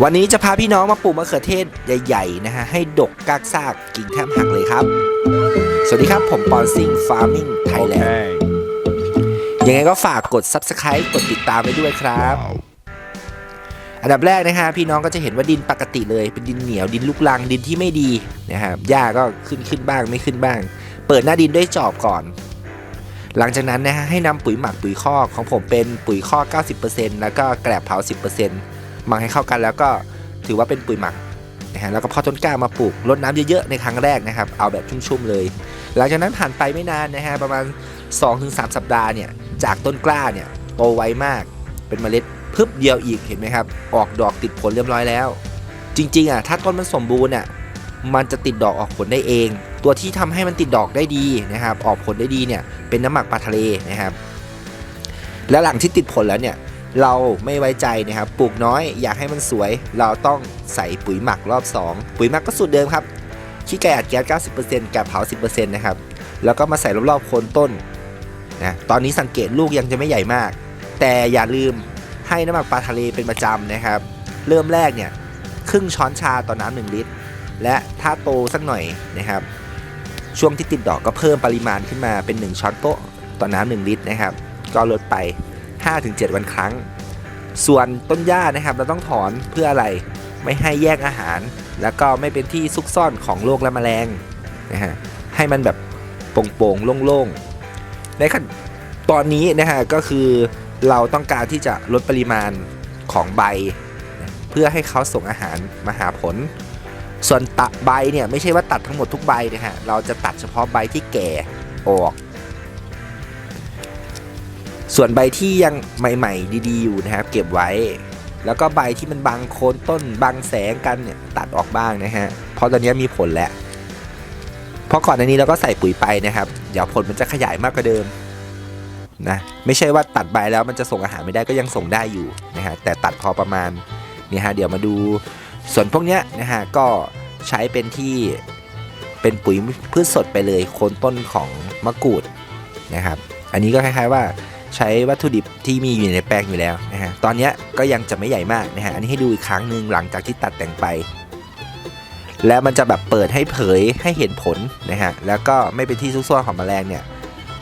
วันนี้จะพาพี่น้องมาปลูกมะเขือเทศใหญ่ๆนะฮะให้ดกกากซากกิ่งแทบหักเลยครับ สวัสดีครับผมปอนซิงฟาร์มิงไทยแลนด์ Okay. ยังไงก็ฝากกด Subscribe กดติดตามไปด้วยครับ อันดับแรกนะฮะพี่น้องก็จะเห็นว่าดินปกติเลย เป็นดินเหนียวดินลูกรังดินที่ไม่ดีนะครับหญ้าก็ขึ้นขึ้นบ้างไม่ขึ้นบ้าง เปิดหน้าดินด้วยจอบก่อน หลังจากนั้นนะฮะให้นำปุ๋ยหมักปุ๋ยคอกของผมเป็นปุ๋ยคอก 90%แล้วก็แกลบเผา 10% หมักให้เข้ากันแล้วก็ถือว่าเป็นปุ๋ยหมักนะฮะแล้วก็พอต้นกล้ามาปลูกรดน้ำเยอะๆในครั้งแรกนะครับ เอาแบบชุ่มๆเลย หลังจากนั้นผ่านไปไม่นานนะฮะประมาณ 2-3 สัปดาห์เนี่ยจากต้นกล้าเนี่ยโตไวมากเป็นเมล็ดพึบเดียวอีกเห็นไหมครับ ออกดอกติดผลเรียบร้อยแล้ว จริงๆอะถ้าต้นมันสมบูรณ์อะมันจะติดดอกออกผลได้เอง ตัวที่ทำให้มันติดดอกได้ดีนะครับ ออกผลได้ดีเนี่ยเป็นน้ำหมักปลาทะเลนะครับ แล้วหลังที่ติดผลแล้วเนี่ย เราไม่ไว้ใจนะครับปลูกน้อยอยากให้มันสวย เราต้องใส่ปุ๋ยหมักรอบ 2 ปุ๋ยหมักก็สูตรเดิมครับขี้ไก่อัดแก๊ส90%แกบเผา 10%นะครับแล้วก็มาใส่รอบๆโคนต้นนะตอนนี้สังเกตลูกยังจะไม่ใหญ่มาก แต่อย่าลืมให้น้ำหมักปลาทะเลเป็นประจำนะครับ เริ่มแรกเนี่ยครึ่งช้อนชาต่อน้ำหนึ่งลิตร และถ้าโตสักหน่อยนะครับ ช่วงที่ติดดอกก็เพิ่มปริมาณขึ้นมาเป็น 1 ช้อนโต๊ะต่อน้ำหนึ่งลิตรนะครับ ก็ลดไป 5-7 วันครั้ง ส่วนต้นหญ้านะครับเราต้องถอนเพื่ออะไรไม่ให้แยกอาหาร แล้วก็ไม่เป็นที่ซุกซ่อนของโรคและแมลงนะฮะให้มันแบบโปร่งๆโล่งๆในขั้นตอนนี้นะฮะก็คือเราต้องการที่จะลดปริมาณของใบ เพื่อให้เขาส่งอาหารมาหาผล ส่วนตัดใบเนี่ยไม่ใช่ว่าตัดทั้งหมดทุกใบนะฮะเราจะตัดเฉพาะใบที่แก่ออก ส่วนใบที่ยังใหม่ๆ ดีๆอยู่นะครับ เก็บไว้ แล้วก็ใบที่มันบังโคนต้นบังแสงกันเนี่ยตัดออกบ้างนะฮะเพราะตอนนี้มีผลแล้วเพราะก่อนอันนี้เราก็ใส่ปุ๋ยไปนะครับ เดี๋ยวผลมันจะขยายมากกว่าเดิมนะไม่ใช่ว่าตัดใบแล้วมันจะส่งอาหารไม่ได้ก็ยังส่งได้อยู่นะฮะแต่ตัดพอประมาณนี่ฮะเดี๋ยวมาดูส่วนพวกเนี้ยนะฮะก็ใช้เป็นที่เป็นปุ๋ยพืชสดไปเลยโคนต้นของมะกรูดนะครับ อันนี้ก็คล้ายๆว่า ใช้วัตถุดิบที่มีอยู่ในแปลงอยู่แล้วนะฮะตอนนี้ก็ยังจะไม่ใหญ่มากนะฮะอันนี้ให้ดูอีกครั้งหนึ่งหลังจากที่ตัดแต่งไป แล้วมันจะแบบเปิดให้เผยให้เห็นผลนะฮะแล้วก็ไม่เป็นที่ซุกซ่อนของแมลงเนี่ย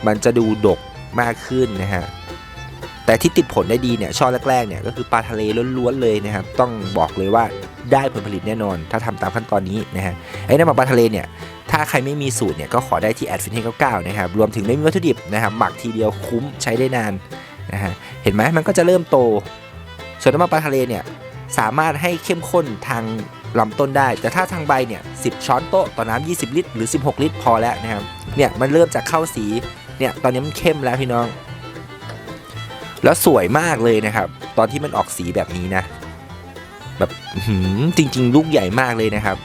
มันจะดูดกมากขึ้นนะฮะแต่ที่ติดผลได้ดีเนี่ยช่อแรกๆเนี่ยก็คือปลาทะเลล้วนๆเลยนะครับต้องบอกเลยว่า ได้ผลผลิตแน่นอน ถ้าทำตามขั้นตอนนี้นะฮะไอ้น้ำหมักปลาทะเลเนี่ยถ้าใครไม่มีสูตรเนี่ยก็ขอได้ที่แอดฟินเทนเก้านะครับรวมถึงไม่มีวัตถุดิบนะครับหมักทีเดียวคุ้มใช้ได้นานนะฮะเห็นไหมมันก็จะเริ่มโต ส่วนน้ำมันปลาทะเลเนี่ยสามารถให้เข้มข้นทางลำต้นได้ แต่ถ้าทางใบเนี่ย10 ช้อนโต๊ะต่อน้ำ20 ลิตร หรือ 16 ลิตร พอแล้วนะครับเนี่ยมันเริ่มจากเข้าสีเนี่ยตอนนี้มันเข้มแล้วพี่น้อง แล้วสวยมากเลยนะครับ ตอนที่มันออกสีแบบนี้นะ แบบจริง ๆ ลูกใหญ่มากเลยนะครับ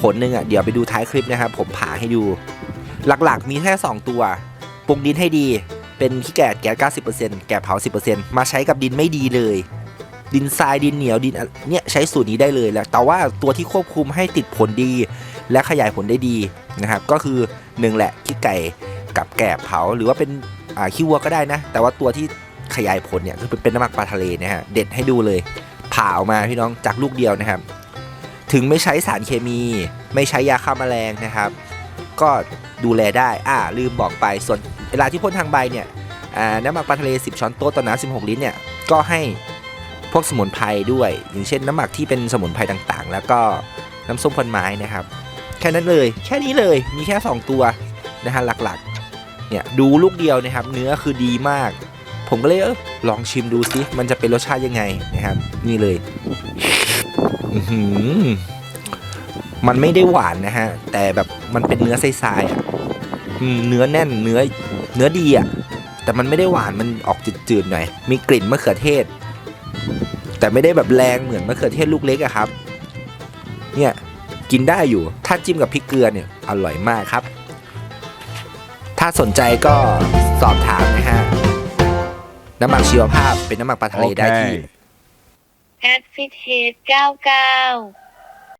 ผลหนึ่งอะเดี๋ยวไปดูท้ายคลิปนะครับ ผมผ่าให้ดู หลักๆ มีแค่ 2 ตัวปรุงดินให้ดี เป็นขี้แกะแก๊ส90%แกะเผา 10%มาใช้กับดินไม่ดีเลย ดินทรายดินเหนียวดินเนี่ยใช้สูตรนี้ได้เลยแหละแต่ว่าตัวที่ควบคุมให้ติดผลดี และขยายผลได้ดีนะครับ ก็คือหนึ่งแหละขี้ไก่กับแกะเผาหรือว่าเป็นขี้วัวก็ได้นะ แต่ว่าตัวที่ขยายผลเนี่ยคือเป็นน้ำมันปลาทะเลนะฮะเด็ดให้ดูเลย ผ่าออกมาพี่น้องจากลูกเดียวนะครับ ถึงไม่ใช้สารเคมี ไม่ใช้ยาฆ่าแมลงนะครับ ก็ดูแลได้ อ่าลืมบอกไปส่วนเวลาที่พ่นทางใบเนี่ยน้ำหมักปลาทะเล 10 ช้อนโต๊ะต่อน้ำ16 ลิตรเนี่ยก็ให้พวกสมุนไพรด้วย อย่างเช่น น้ำหมักที่เป็นสมุนไพรต่างๆ แล้วก็น้ำส้มควันไม้นะครับ แค่นั้นเลยแค่นี้เลยมีแค่ 2 ตัวนะฮะหลักๆเนี่ยดูลูกเดียวนะครับ เนื้อคือดีมาก ผมก็เลยเออลองชิมดูสิมันจะเป็นรสชาติยังไงนะครับ นี่เลยมันไม่ได้หวานนะฮะ แต่แบบมันเป็นเนื้อทรายๆอะเนื้อแน่นเนื้อเนื้อดีอะแต่มันไม่ได้หวานมันออกจืดๆหน่อยมีกลิ่นมะเขือเทศ แต่ไม่ได้แบบแรงเหมือนมะเขือเทศลูกเล็กอะครับ เนี่ยกินได้อยู่ ถ้าจิ้มกับพริกเกลือเนี่ยอร่อยมากครับ ถ้าสนใจก็สอบถามนะฮะ น้ำหมักชีวภาพเป็นน้ำหมักปลาทะเลได้ที่ Okay. แอดฟิตเฮด99